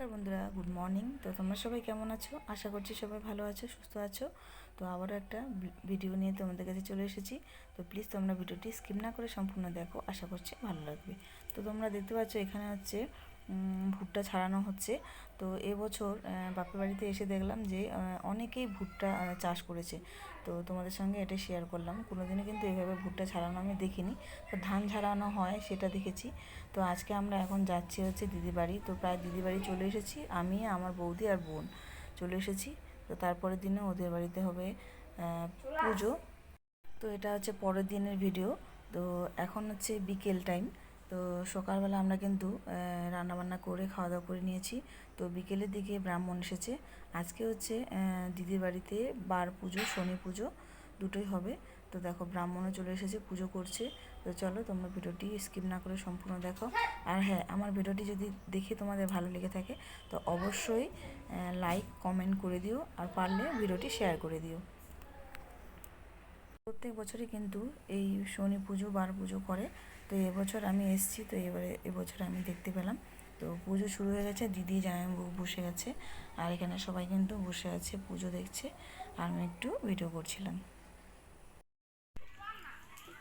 নমস্কার বন্ধুরা good morning তো তোমরা সবাই কেমন আছো? আশা করছি সবাই ভালো আছো, সুস্থ আছো। তো আবারও একটা ভিডিও নিয়ে তোমাদের কাছে চলে এসেছি। তো প্লিজ তোমরা ভিডিওটি স্কিপ না করে সম্পূর্ণ দেখো, আশা করছি ভালো লাগবে। তো তোমরা দেখতে পাচ্ছ এখানে হচ্ছে ভুট্টা ছাড়ানো হচ্ছে। তো এবছর বাপের বাড়িতে এসে দেখলাম যে অনেকেই ভুট্টা চাষ করেছে। তো তোমাদের সঙ্গে এটা শেয়ার করলাম। কোনোদিনও কিন্তু এভাবে ভুট্টা ছাড়ানো আমি দেখিনি। তো ধান ছাড়ানো হয়, সেটা দেখেছি। তো আজকে আমরা এখন যাচ্ছি হচ্ছে দিদি বাড়ি। তো প্রায় দিদি বাড়ি চলে এসেছি, আমি, আমার বৌদি আর বোন চলে এসেছি। তো তারপরের দিনে ওদের বাড়িতে হবে পুজো। তো এটা হচ্ছে পরের দিনের ভিডিও তো এখন হচ্ছে বিকেল টাইম তো সকালবেলা আমরা কিন্তু রান্নাবান্না করে খাওয়া দাওয়া করে নিয়েছি। তো বিকেলের দিকে ব্রাহ্মণ এসেছে। আজকে হচ্ছে দিদির বাড়িতে বার পুজো, শনি পুজো দুটোই হবে। তো দেখো ব্রাহ্মণও চলে এসেছে, পুজো করছে। তো চলো তোমরা ভিডিওটি স্কিপ না করে সম্পূর্ণ দেখো। আর হ্যাঁ আমার ভিডিওটি যদি দেখে তোমাদের ভালো লেগে থাকে, তো অবশ্যই লাইক কমেন্ট করে দিও। আর পারলে ভিডিওটি শেয়ার করে দিও। প্রত্যেক বছরই কিন্তু এই শনি পুজো, বার পুজো করে। তো এবছর আমি এসেছি তো এবারে এবছর আমি দেখতে পেলাম তো পুজো শুরু হয়ে গেছে দিদি জামাইবাবু বসে গেছে আর এখানে সবাই কিন্তু বসে আছে পুজো দেখছে আর আমি একটু ভিডিও করছিলাম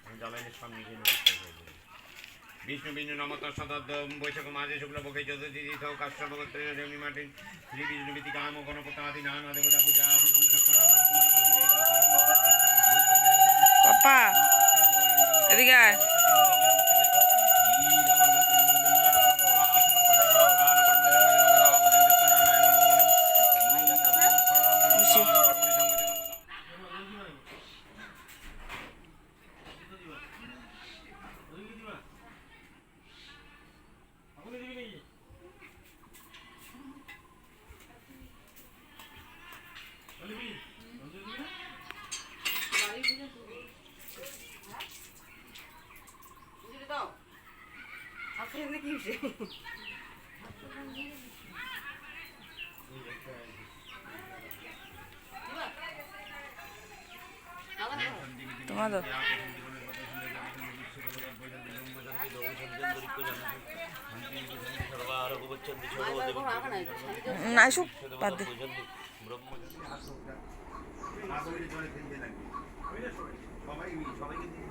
হয়ে। বিষ্ণু বিষ্ণু নমত সদদ্দ বৈশাখ মাঝে শুক্ল পক্ষে চতুর্থী তিথ কাশ্যপ গোত্রে জমি মাটি শ্রী বিষ্ণু বিতি কাম গণপতাদি নাম দেবতা পূজা পূর্বং সত্যনারায়ণ পূজা পাপা এদিকে আয়। তোমার। না এসব বাদ দে সবাই সবাইকে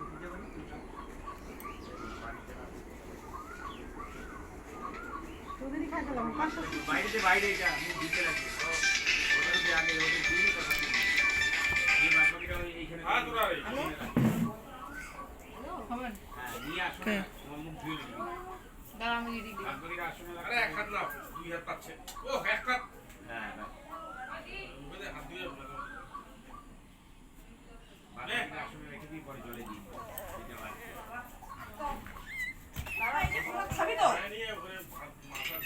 না রেখে দিয়ে পরে জলে দিই এটা ভালো। নিয়ে ওখানে ভাত মাথা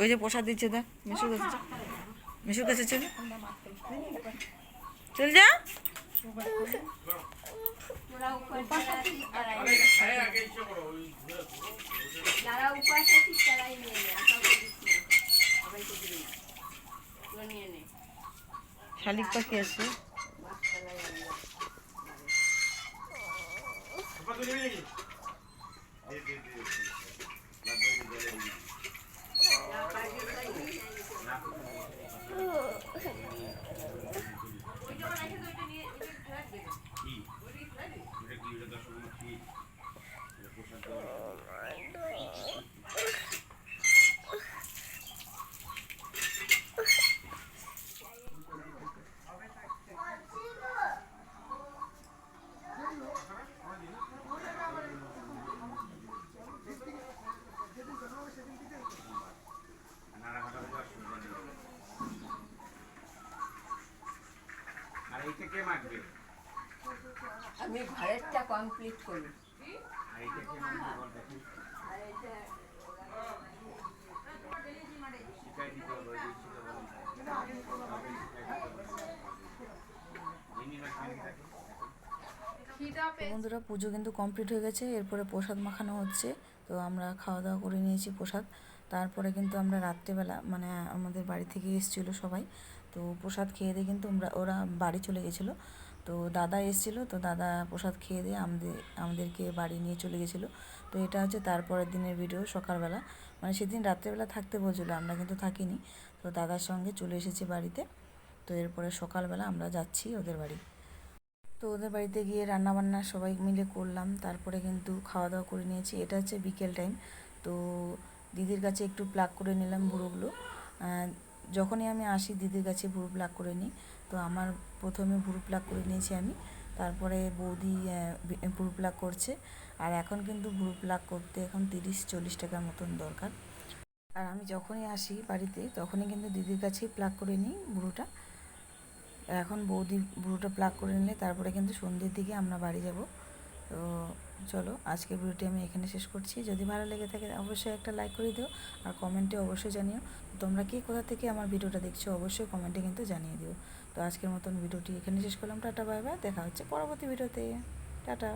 ওই যে প্রসাদ দিচ্ছে দেখ মিশুর কাছে। মিশুর কাছে চল চল যা শালিক পাখি আছে বাচ্চারা যাবে। 我要把这一天 কে মাখবে? আমি ঘরেরটা কমপ্লিট করি। বন্ধুরা পুজো কিন্তু কমপ্লিট হয়ে গেছে। এরপরে প্রসাদ মাখানো হচ্ছে। তো আমরা খাওয়া দাওয়া করে নিয়েছি প্রসাদ। তারপরে কিন্তু আমরা রাত্রেবেলা মানে আমাদের বাড়ি থেকে এসেছিল সবাই, তো প্রসাদ খেয়ে দিয়ে কিন্তু আমরা, ওরা বাড়ি চলে গেছিল। তো দাদা এসেছিল, তো দাদা প্রসাদ খেয়ে দিয়ে আমাদের আমাদেরকে বাড়ি নিয়ে চলে গেছিল। তো এটা হচ্ছে তারপরের দিনের ভিডিও সকালবেলা। মানে সেদিন রাত্রেবেলা থাকতে বলছিলো, আমরা কিন্তু থাকিনি। তো দাদার সঙ্গে চলে এসেছি বাড়িতে। তো এরপরে সকালবেলা আমরা যাচ্ছি ওদের বাড়ি। তো ওদের বাড়িতে গিয়ে রান্নাবান্না সবাই মিলে করলাম। তারপরে কিন্তু খাওয়া দাওয়া করে নিয়েছি। এটা হচ্ছে বিকেল টাইম তো দিদির কাছে একটু প্লাগ করে নিলাম ভুরুগুলো আহ, যখনই আমি আসি দিদির কাছে ভুরু প্লাগ করে নিই তো আমার প্রথমে ভুরু প্লাগ করে নিয়েছি আমি তারপরে বৌদি ভুরু প্লাগ করছে। আর এখন কিন্তু ভুরু প্লাগ করতে এখন তিরিশ চল্লিশ টাকার মতন দরকার। আর আমি যখনই আসি বাড়িতে তখনই কিন্তু দিদির কাছেই প্লাগ করে নিই ভুরুটা। এখন বৌদি বুড়োটা প্লাগ করে নিলে তারপরে কিন্তু সন্ধ্যের দিকে আমরা বাড়ি যাব। তো চলো, আজকের ভিডিওটি আমি এখানে শেষ করছি। যদি ভালো লেগে থাকে, অবশ্যই একটা লাইক করে দিও আর কমেন্টে অবশ্যই জানিও। তোমরা কি কোথা থেকে আমার ভিডিওটা দেখছ, অবশ্যই কমেন্টে কিন্তু জানিয়ে দিও। তো আজকের মতন ভিডিওটি এখানে শেষ করলাম। টাটা বাই বাই দেখা হচ্ছে পরবর্তী ভিডিওতে। টাটা।